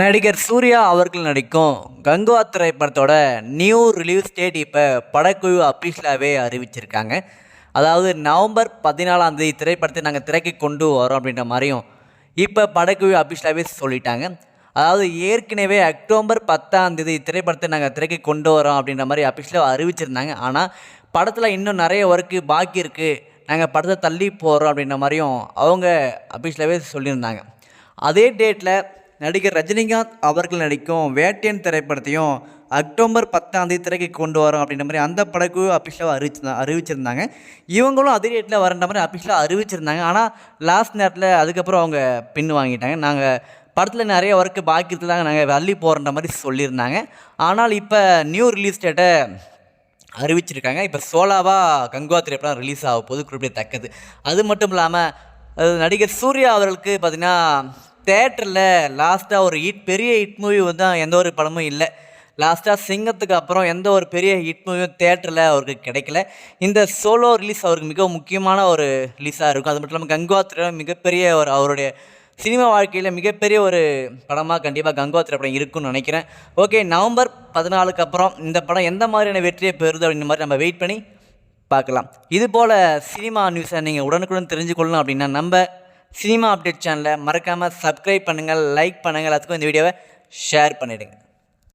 நடிகர் சூர்யா அவர்கள் நடிக்கும் கங்குவா திரைப்படத்தோட நியூ ரிலீஸ் டேட் இப்போ படக்குழு அஃபீஷியலாகவே அறிவிச்சிருக்காங்க. அதாவது நவம்பர் பதினாலாம் தேதி திரைப்படத்தை நாங்கள் திரைக்கு கொண்டு வரோம் அப்படின்ற மாதிரியும் இப்போ படக்குழு அஃபீஷியலாகவே சொல்லிட்டாங்க. அதாவது ஏற்கனவே அக்டோபர் பத்தாம் தேதி திரைப்படத்தை நாங்கள் திரைக்கு கொண்டு வரோம் அப்படின்ற மாதிரி அஃபீஷியலாக அறிவிச்சிருந்தாங்க. ஆனால் படத்தில் இன்னும் நிறைய ஒர்க்கு பாக்கி இருக்குது நாங்கள் படத்தை தள்ளி போகிறோம் அப்படின்ற மாதிரியும் அவங்க அஃபீஷியலாகவே சொல்லியிருந்தாங்க. அதே டேட்டில் நடிகர் ரஜினிகாந்த் அவர்கள் நடிக்கும் வேட்டையன் திரைப்படத்தையும் அக்டோபர் பத்தாம் தேதி திரைக்கு கொண்டு வரோம் அப்படின்ற மாதிரி அந்த படக்குழு அஃபிஷியலாக அறிவிச்சிருந்தா அறிவிச்சிருந்தாங்க. இவங்களும் அதே டேட்டில் வரன்ற மாதிரி அஃபிஷியலாக அறிவிச்சிருந்தாங்க. ஆனால் லாஸ்ட் நேரத்தில் அதுக்கப்புறம் அவங்க பின் வாங்கிட்டாங்க. நாங்கள் படத்தில் நிறைய ஒர்க்கு பாக்கி இருந்தாங்க நாங்கள் வள்ளி போகிறன்ற மாதிரி சொல்லியிருந்தாங்க. ஆனால் இப்போ நியூ ரிலீஸ் டேட்டை அறிவிச்சிருக்காங்க. இப்போ சோலாவாக கங்குவா திரைப்படம் ரிலீஸ் ஆக போது குறிப்பிடத்தக்கது. அது மட்டும் இல்லாமல் நடிகர் சூர்யா அவர்களுக்கு பார்த்திங்கன்னா தேட்டரில் லாஸ்ட்டாக ஒரு ஹிட் பெரிய ஹிட் மூவி வந்து எந்த ஒரு படமும் இல்லை. லாஸ்ட்டாக சிங்கத்துக்கு அப்புறம் எந்த ஒரு பெரிய ஹிட் மூவியும் தேட்டரில் அவருக்கு கிடைக்கல. இந்த சோலோ ரிலீஸ் அவருக்கு மிக முக்கியமான ஒரு ரிலீஸாக இருக்கும். அது மட்டும் இல்லாமல் கங்குவா மிகப்பெரிய ஒரு அவருடைய சினிமா வாழ்க்கையில் மிகப்பெரிய ஒரு படமாக கண்டிப்பாக கங்குவா படம் இருக்குன்னு நினைக்கிறேன். ஓகே நவம்பர் பதினாலுக்கு அப்புறம் இந்த படம் எந்த மாதிரியான வெற்றியை பெறுது அப்படின்ற மாதிரி நம்ம வெயிட் பண்ணி பார்க்கலாம். இது போல் சினிமா நியூஸை நீங்கள் உடனுக்குடன் தெரிஞ்சுக்கொள்ளணும் அப்படின்னா நம்ம சினிமா அப்டேட் சேனலை மறக்காமல் சப்ஸ்கிரைப் பண்ணுங்கள் லைக் பண்ணுங்கள். அதுக்கும் இந்த வீடியோவை ஷேர் பண்ணிவிடுங்க